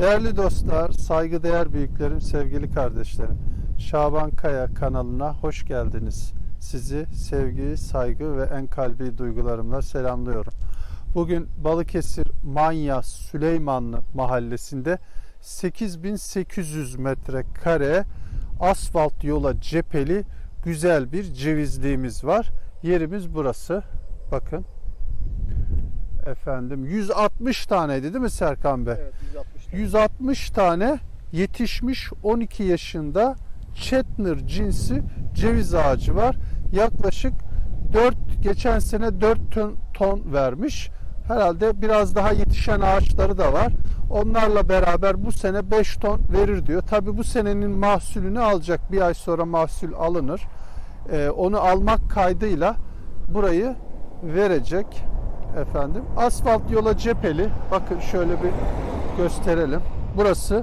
Değerli dostlar, saygıdeğer büyüklerim, sevgili kardeşlerim. Şaban Kaya kanalına hoş geldiniz. Sizi sevgi, saygı ve en kalbi duygularımla selamlıyorum. Bugün Balıkesir Manya Süleymanlı mahallesinde 8800 metrekare asfalt yola cepheli güzel bir cevizliğimiz var. Yerimiz burası. Bakın. Efendim 160 taneydi değil mi Serkan Bey? Evet 160 tane. 160 tane yetişmiş 12 yaşında Chetner cinsi ceviz ağacı var. Yaklaşık 4 geçen sene 4 ton, ton vermiş. Herhalde biraz daha yetişen ağaçları da var. Onlarla beraber bu sene 5 ton verir diyor. Tabi bu senenin mahsulünü alacak. Bir ay sonra mahsul alınır. Ee, onu almak kaydıyla burayı verecek efendim. Asfalt yola cepheli. Bakın şöyle bir gösterelim. Burası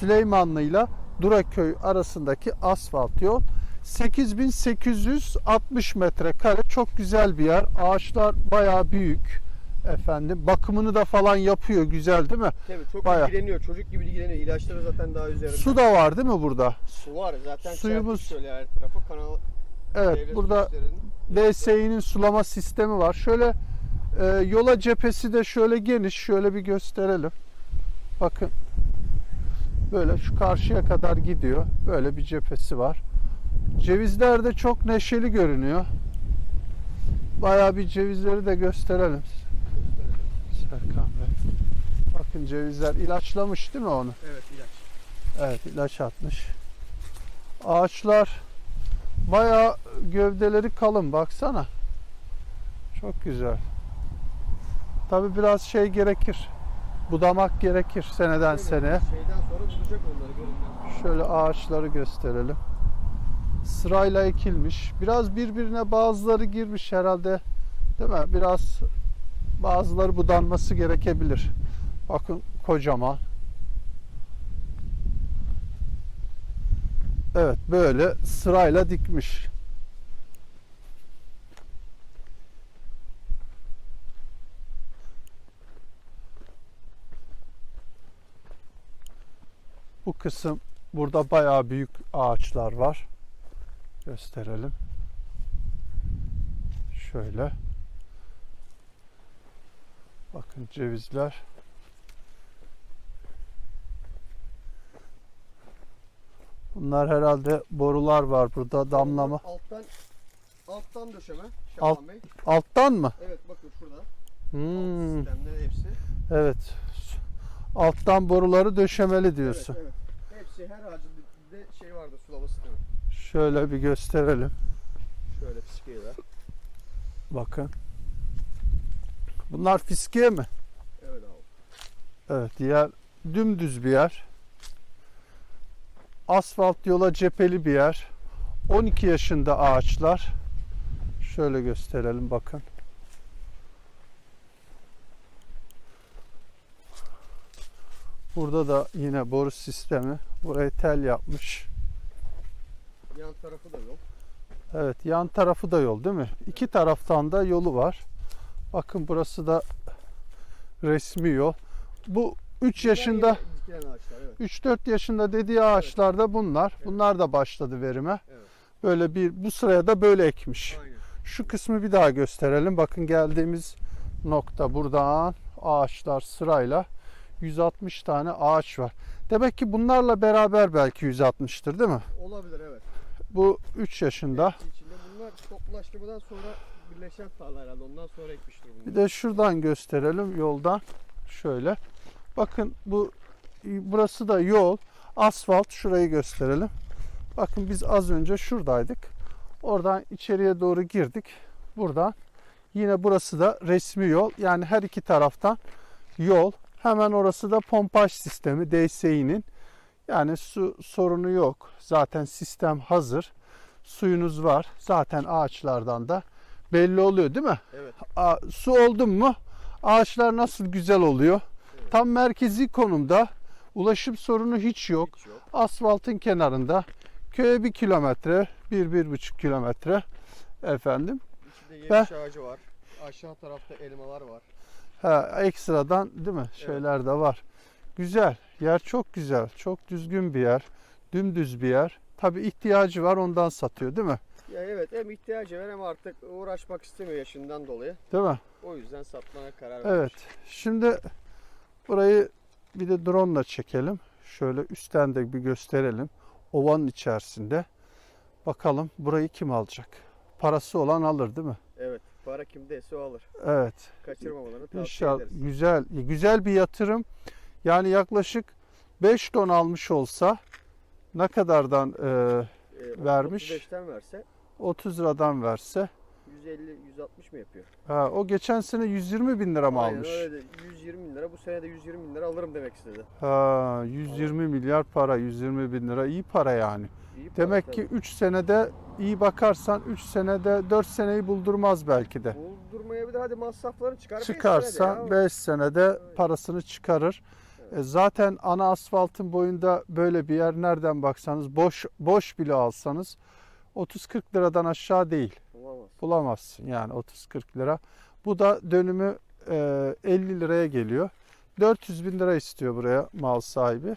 Süleymanlı ile Duraköy arasındaki asfalt yol. 8860 metrekare çok güzel bir yer. Ağaçlar bayağı büyük. Efendim bakımını da falan yapıyor güzel değil mi? Tabii çok Bayağı. ilgileniyor. Çocuk gibi ilgileniyor. İlaçları zaten daha üzerinde. Su da var değil mi burada? Su var zaten. Suyumuz- Suyumuz. Şöyle her tarafı kanal. Evet burada DSİ'nin sulama sistemi var. Şöyle e, yola cephesi de şöyle geniş. Şöyle bir gösterelim. Bakın. Böyle şu karşıya kadar gidiyor. Böyle bir cephesi var. Cevizler de çok neşeli görünüyor. Bayağı bir cevizleri de gösterelim. Serkan Bey. Bakın cevizler ilaçlamış değil mi onu? Evet ilaç. Evet ilaç atmış. Ağaçlar bayağı gövdeleri kalın baksana. Çok güzel. Tabi biraz şey gerekir. Budamak gerekir seneden seneye. Şeyden sonra bulacak onları görün. Şöyle ağaçları gösterelim. Sırayla ekilmiş. Biraz birbirine bazıları girmiş herhalde. Değil mi? Biraz bazıları budanması gerekebilir. Bakın kocaman. Evet böyle sırayla dikmiş. Bu kısım burada bayağı büyük ağaçlar var. Gösterelim. Şöyle. Bakın cevizler. Bunlar herhalde borular var burada damlama. Alttan alttan döşeme. Şaban Alt- Bey. Alttan mı? Evet bakın şurada. Hmm, Alt hepsi. evet. Alttan boruları döşemeli diyorsun. Evet, evet. Hepsi her ağacın de şey vardı sulama sistemi. Şöyle bir gösterelim. Şöyle fiskiyeler. Bakın. Bunlar fiskiye mi? Evet abi. Evet, yer dümdüz bir yer. Asfalt yola cepheli bir yer. 12 yaşında ağaçlar. Şöyle gösterelim bakın. Burada da yine boru sistemi. Burayı tel yapmış. Yan tarafı da yok. Evet, yan tarafı da yol değil mi? İki taraftan da yolu var. Bakın burası da resmi yol. Bu 3 yaşında Yeni Dikilen ağaçlar evet. 3-4 yaşında dediği ağaçlar da bunlar. Bunlar da başladı verime. Evet. Böyle bir bu sıraya da böyle ekmiş. Aynen. Şu kısmı bir daha gösterelim. Bakın geldiğimiz nokta buradan ağaçlar sırayla 160 tane ağaç var. Demek ki bunlarla beraber belki 160'tır değil mi? Olabilir evet. Bu 3 yaşında. İçinde bunlar toplaştırmadan sonra birleşen tarla herhalde. Ondan sonra ekmiştir bunlar. Bir de şuradan gösterelim yoldan. Şöyle. Bakın bu burası da yol. Asfalt şurayı gösterelim. Bakın biz az önce şuradaydık. Oradan içeriye doğru girdik. Buradan yine burası da resmi yol. Yani her iki taraftan yol. Hemen orası da pompaj sistemi DSİ'nin. Yani su sorunu yok. Zaten sistem hazır. Suyunuz var. Zaten ağaçlardan da belli oluyor değil mi? Evet. A- su oldu mu ağaçlar nasıl güzel oluyor. Evet. Tam merkezi konumda ulaşım sorunu hiç yok. Hiç yok. Asfaltın kenarında köye bir kilometre, bir, bir buçuk kilometre efendim. İçinde yemiş Ve- ağacı var. Aşağı tarafta elmalar var. Ha, ekstradan değil mi? Şeyler de var. Güzel. Yer çok güzel. Çok düzgün bir yer. Dümdüz bir yer. Tabii ihtiyacı var ondan satıyor değil mi? Ya evet hem ihtiyacı var hem artık uğraşmak istemiyor yaşından dolayı. Değil mi? O yüzden satmaya karar Evet. vermiş. Şimdi burayı bir de drone ile çekelim. Şöyle üstten de bir gösterelim. Ovanın içerisinde. Bakalım burayı kim alacak? Parası olan alır değil mi? Para kimdeyse o alır. Evet. Kaçırmamalarını tavsiye İnşallah ederiz. güzel güzel bir yatırım. Yani yaklaşık 5 ton almış olsa ne kadardan e, Ee, vermiş. 35'ten verse 30 liradan verse 150 160 mı yapıyor? ha, o geçen sene 120 bin lira mı Aynen almış? öyle de 120 bin lira bu sene de 120 bin lira alırım demek istedi. Ha, 120 milyar para 120 bin lira iyi para yani. Demek tabii. ki 3 senede iyi bakarsan 3 senede 4 seneyi buldurmaz belki de. Buldurmaya bir de hadi masraflarını çıkar. beş Çıkarsa senede 5 senede parasını çıkarır. E, zaten ana asfaltın boyunda böyle bir yer nereden baksanız boş boş bile alsanız 30-40 liradan aşağı değil. ya. Olamaz. Bulamazsın yani 30-40 lira. Bu da dönümü e, 50 liraya geliyor. 400 bin lira istiyor buraya mal sahibi.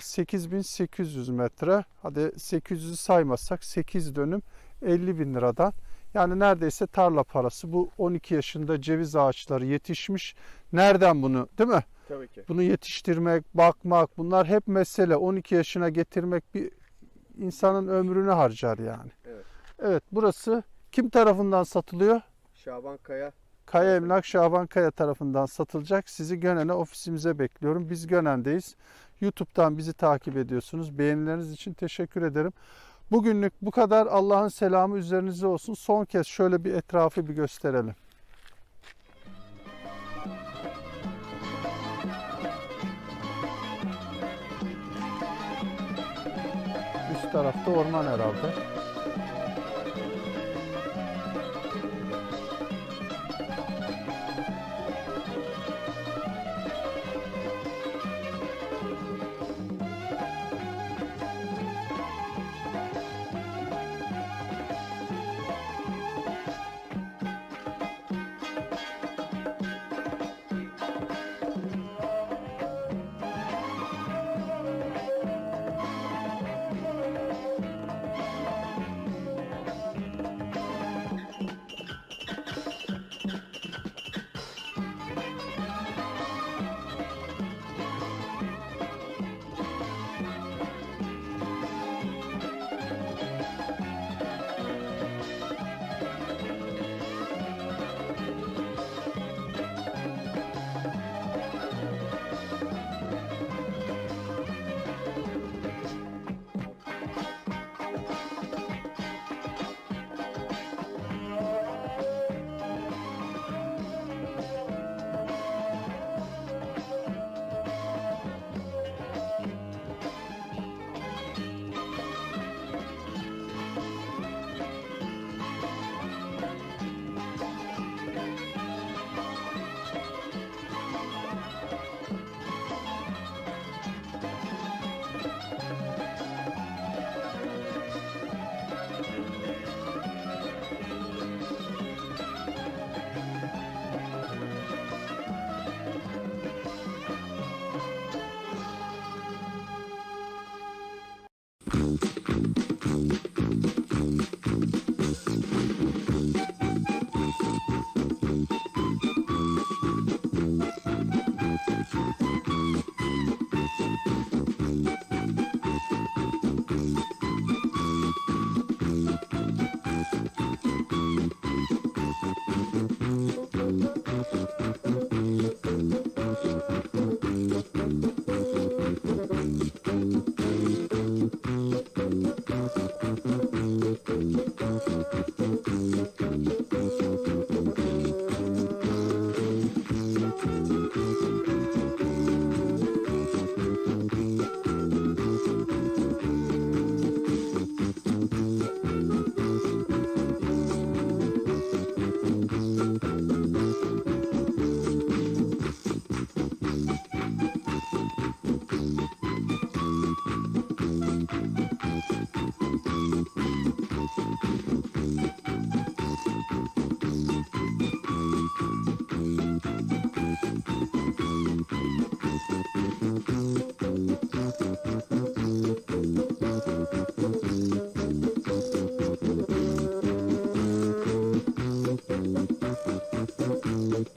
8800 metre. Hadi 800'ü saymazsak 8 dönüm 50 bin liradan. Yani neredeyse tarla parası. Bu 12 yaşında ceviz ağaçları yetişmiş. Nereden bunu değil mi? Tabii ki. Bunu yetiştirmek, bakmak bunlar hep mesele. 12 yaşına getirmek bir insanın ömrünü harcar yani. Evet. Evet burası kim tarafından satılıyor? Şaban Kaya Kaya Emlak Şaban Kaya tarafından satılacak. Sizi Gönen'e ofisimize bekliyorum. Biz Gönen'deyiz. YouTube'dan bizi takip ediyorsunuz. Beğenileriniz için teşekkür ederim. Bugünlük bu kadar. Allah'ın selamı üzerinize olsun. Son kez şöyle bir etrafı bir gösterelim. Üst tarafta orman herhalde.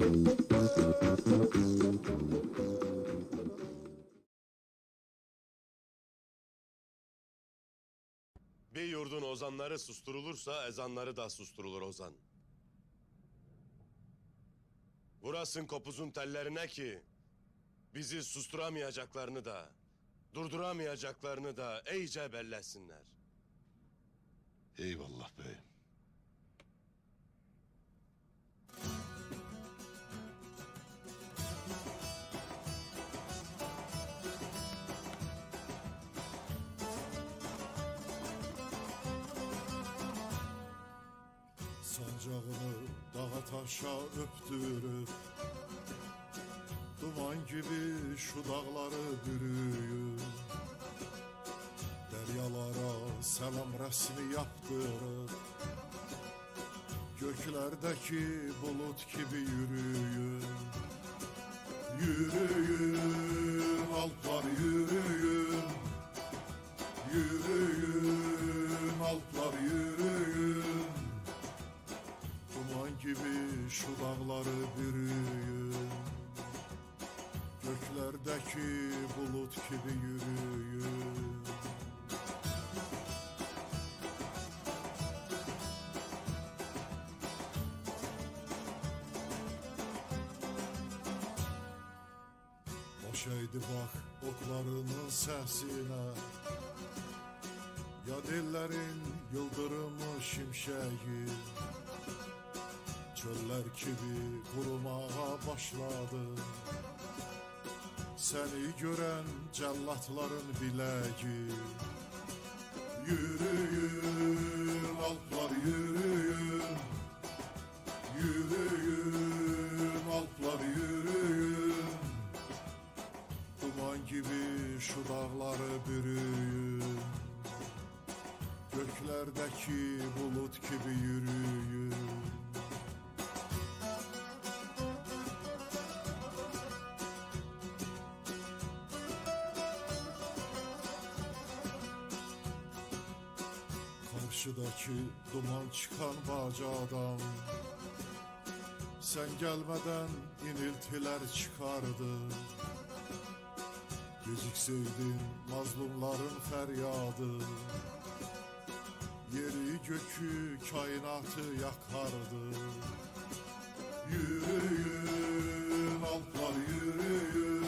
Bir yurdun ozanları susturulursa ezanları da susturulur ozan. Vurasın kopuzun tellerine ki bizi susturamayacaklarını da durduramayacaklarını da iyice bellesinler. Eyvallah beyim. Sancağını dağa taşa öptürüp Duman gibi şu dağları bürüyüp Deryalara selam resmi yaptırıp Göklerdeki bulut gibi yürüyün Yürüyün alplar yürüyün Yürüyün gibi şu dağları bürüyün Göklerdeki bulut gibi yürüyün. Eğdi bak oklarının sesine. Ya dillerin yıldırımı şimşeği Çöller gibi kurumaya başladı. Seni gören cellatların bileği Yürüyün alplar yürüyün Yürüyün alplar yürüyün Duman gibi şu dağları bürüyün. Göklerdeki bulut gibi yürüyün Karşıdaki duman çıkan bacadan Sen gelmeden iniltiler çıkardı. Gecikseydin mazlumların feryadı. Yeri gökü kainatı yakardı. Yürüyün alplar yürüyün.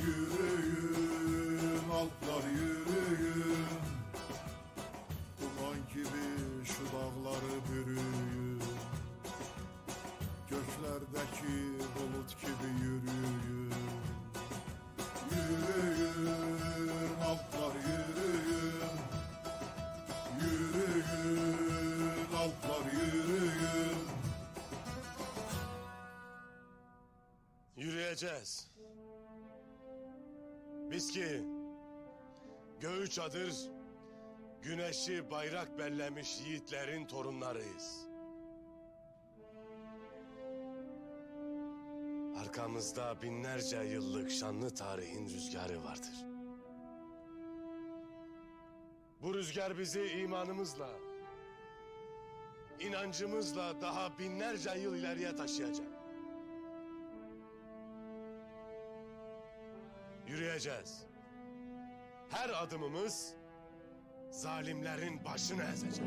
Yürüyün Göklerdeki bulut gibi yürüyün Yürüyün alplar yürüyün Yürüyün alplar yürüyün Yürüyeceğiz. Biz ki göğü çadır, güneşi bayrak bellemiş yiğitlerin torunlarıyız. Arkamızda binlerce yıllık şanlı tarihin rüzgarı vardır. Bu rüzgar bizi imanımızla, inancımızla daha binlerce yıl ileriye taşıyacak. Yürüyeceğiz. Her adımımız zalimlerin başını ezecek.